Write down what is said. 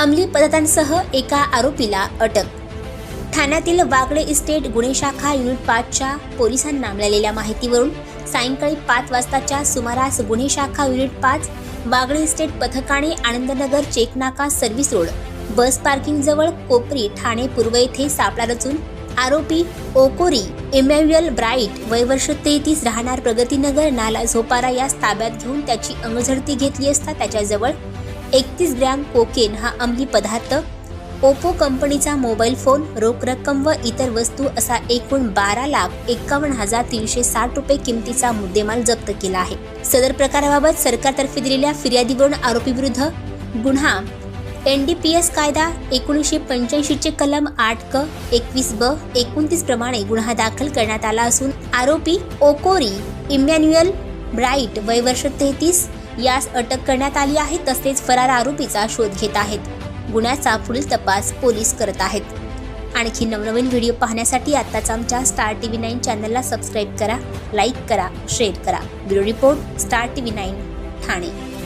अंमली पदार्थांसह एका आरोपीला अटक. ठाण्यातील वागळे इस्टेट गुन्हे शाखा युनिट पाचच्या पोलिसांना मिळालेल्या माहितीवरून सायंकाळी पाच वाजताच्या सुमारास गुन्हे शाखा युनिट पाच वागळे इस्टेट पथकाने आनंदनगर चेकनाका सर्व्हिस रोड बस पार्किंग जवळ कोपरी ठाणे पूर्व येथे सापळा रचून आरोपी ओकोरी इमॅन्युअल ब्राईट वयवर्ष तेहतीस राहणार प्रगतीनगर नाला झोपारा यास ताब्यात घेऊन त्याची अंगझडती घेतली असता त्याच्याजवळ एकतीस ग्रॅम कोकेन हा अंमली पदार्थ ओप्पो कंपनीचा मोबाईल फोन रोख रक्कम व इतर वस्तू असा एकूण बारा लाख एकावन्न हजार तीनशे साठ रुपये किमतीचा मुद्देमाल जप्त केला आहे. सदर प्रकाराबाबत सरकारतर्फे दिलेल्या फिर्यादीवरून आरोपीविरुद्ध गुन्हा. एन डी पी एस कायदा एकोणीसशे पंच्याऐंशीचे कलम आठ क एकवीस ब एकोणतीस प्रमाणे गुन्हा दाखल करण्यात आला असून आरोपी ओकोरी इमॅन्युअल ब्राईट वय वर्ष तेहतीस यास अटक करण्यात आली आहे तसेच फरार आरोपीचा शोध घेत आहेत. गुन्ह्याचा पुढील तपास पोलीस करत आहेत. आणखी नवनवीन व्हिडिओ पाहण्यासाठी आत्ताच आमच्या स्टार टी व्ही नाईन चॅनलला सबस्क्राईब करा लाईक करा शेअर करा. Bureau report star T V nine Thane.